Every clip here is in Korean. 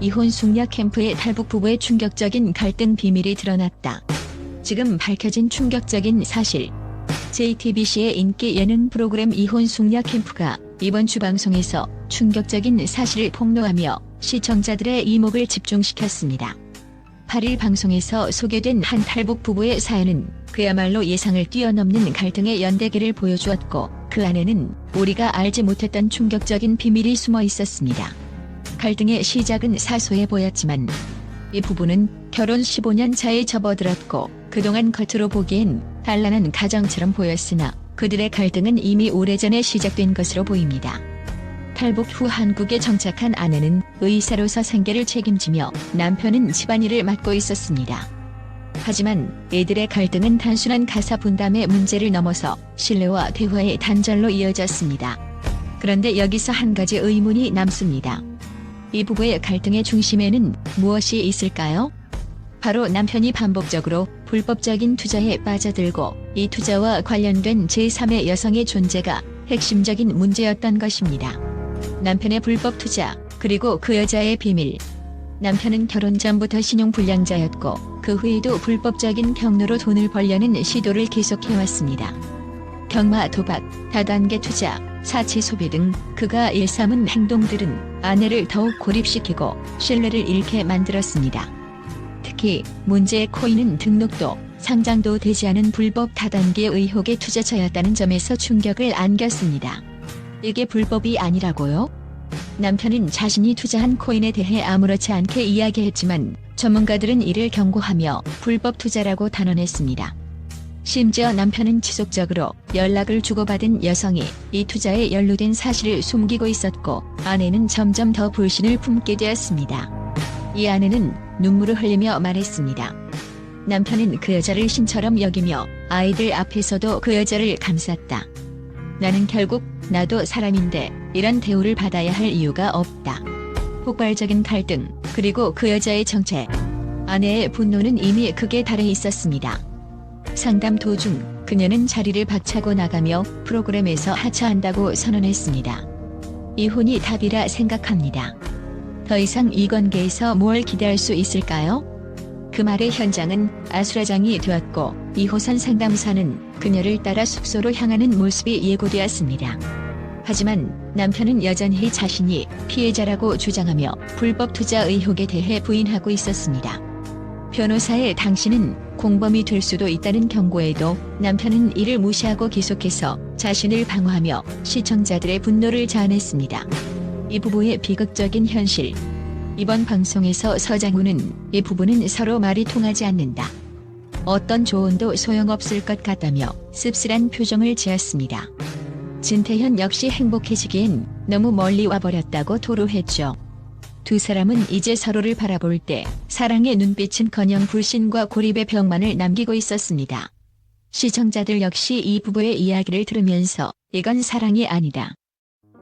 이혼 숙녀 캠프의 탈북 부부의 충격적인 갈등 비밀이 드러났다. 지금 밝혀진 충격적인 사실. JTBC의 인기 예능 프로그램 이혼 숙녀 캠프가 이번 주 방송에서 충격적인 사실을 폭로하며 시청자들의 이목을 집중시켰습니다. 8일 방송에서 소개된 한 탈북 부부의 사연은 그야말로 예상을 뛰어넘는 갈등의 연대기를 보여주었고 그 안에는 우리가 알지 못했던 충격적인 비밀이 숨어 있었습니다. 갈등의 시작은 사소해 보였지만 이 부부는 결혼 15년 차에 접어들었고 그동안 겉으로 보기엔 단란한 가정처럼 보였으나 그들의 갈등은 이미 오래전에 시작된 것으로 보입니다. 탈북 후 한국에 정착한 아내는 의사로서 생계를 책임지며 남편은 집안일을 맡고 있었습니다. 하지만 이들의 갈등은 단순한 가사 분담의 문제를 넘어서 신뢰와 대화의 단절로 이어졌습니다. 그런데 여기서 한 가지 의문이 남습니다. 이 부부의 갈등의 중심에는 무엇이 있을까요? 바로 남편이 반복적으로 불법적인 투자에 빠져들고 이 투자와 관련된 제3의 여성의 존재가 핵심적인 문제였던 것입니다. 남편의 불법 투자, 그리고 그 여자의 비밀. 남편은 결혼 전부터 신용불량자였고 그 후에도 불법적인 경로로 돈을 벌려는 시도를 계속해왔습니다. 경마, 도박, 다단계 투자, 사치 소비 등 그가 일삼은 행동들은 아내를 더욱 고립시키고 신뢰를 잃게 만들었습니다. 특히 문제의 코인은 등록도 상장도 되지 않은 불법 다단계 의혹의 투자처였다는 점에서 충격을 안겼습니다. 이게 불법이 아니라고요? 남편은 자신이 투자한 코인에 대해 아무렇지 않게 이야기했지만 전문가들은 이를 경고하며 불법 투자라고 단언했습니다. 심지어 남편은 지속적으로 연락을 주고받은 여성이 이 투자에 연루된 사실을 숨기고 있었고 아내는 점점 더 불신을 품게 되었습니다. 이 아내는 눈물을 흘리며 말했습니다. 남편은 그 여자를 신처럼 여기며 아이들 앞에서도 그 여자를 감쌌다. 나는 결국 나도 사람인데 이런 대우를 받아야 할 이유가 없다. 폭발적인 갈등, 그리고 그 여자의 정체. 아내의 분노는 이미 극에 달해 있었습니다. 상담 도중 그녀는 자리를 박차고 나가며 프로그램에서 하차한다고 선언했습니다. 이혼이 답이라 생각합니다. 더 이상 이 관계에서 뭘 기대할 수 있을까요? 그 말의 현장은 아수라장이 되었고 이호선 상담사는 그녀를 따라 숙소로 향하는 모습이 예고되었습니다. 하지만 남편은 여전히 자신이 피해자라고 주장하며 불법 투자 의혹에 대해 부인하고 있었습니다. 변호사의 당신은 공범이 될 수도 있다는 경고에도 남편은 이를 무시하고 계속해서 자신을 방어하며 시청자들의 분노를 자아냈습니다. 이 부부의 비극적인 현실. 이번 방송에서 서장훈은 이 부부는 서로 말이 통하지 않는다. 어떤 조언도 소용없을 것 같다며 씁쓸한 표정을 지었습니다. 진태현 역시 행복해지기엔 너무 멀리 와버렸다고 토로했죠. 두 사람은 이제 서로를 바라볼 때 사랑의 눈빛은 커녕 불신과 고립의 벽만을 남기고 있었습니다. 시청자들 역시 이 부부의 이야기를 들으면서 이건 사랑이 아니다.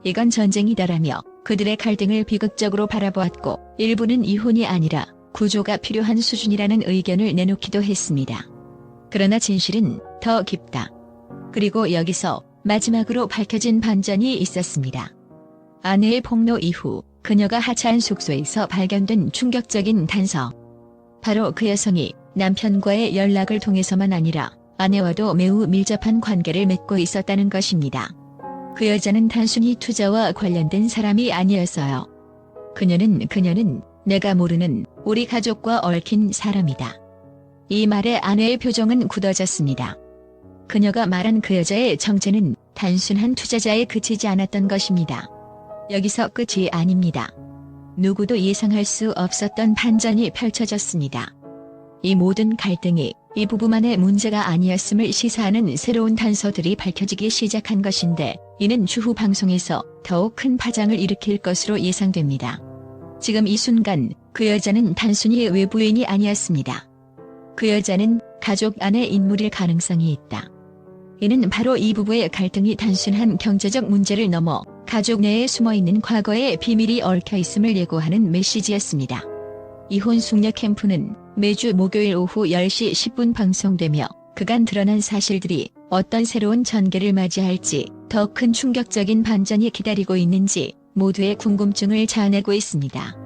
이건 전쟁이다라며 그들의 갈등을 비극적으로 바라보았고 일부는 이혼이 아니라 구조가 필요한 수준이라는 의견을 내놓기도 했습니다. 그러나 진실은 더 깊다. 그리고 여기서 마지막으로 밝혀진 반전이 있었습니다. 아내의 폭로 이후 그녀가 하차한 숙소에서 발견된 충격적인 단서. 바로 그 여성이 남편과의 연락을 통해서만 아니라 아내와도 매우 밀접한 관계를 맺고 있었다는 것입니다. 그 여자는 단순히 투자와 관련된 사람이 아니었어요. 그녀는 그녀는 내가 모르는 우리 가족과 얽힌 사람이다. 이 말에 아내의 표정은 굳어졌습니다. 그녀가 말한 그 여자의 정체는 단순한 투자자에 그치지 않았던 것입니다. 여기서 끝이 아닙니다. 누구도 예상할 수 없었던 반전이 펼쳐졌습니다. 이 모든 갈등이 이 부부만의 문제가 아니었음을 시사하는 새로운 단서들이 밝혀지기 시작한 것인데 이는 추후 방송에서 더욱 큰 파장을 일으킬 것으로 예상됩니다. 지금 이 순간 그 여자는 단순히 외부인이 아니었습니다. 그 여자는 가족 안의 인물일 가능성이 있다. 이는 바로 이 부부의 갈등이 단순한 경제적 문제를 넘어 가족 내에 숨어있는 과거의 비밀이 얽혀 있음을 예고하는 메시지였습니다. 이혼 숙녀 캠프는 매주 목요일 오후 10시 10분 방송되며 그간 드러난 사실들이 어떤 새로운 전개를 맞이할지 더 큰 충격적인 반전이 기다리고 있는지 모두의 궁금증을 자아내고 있습니다.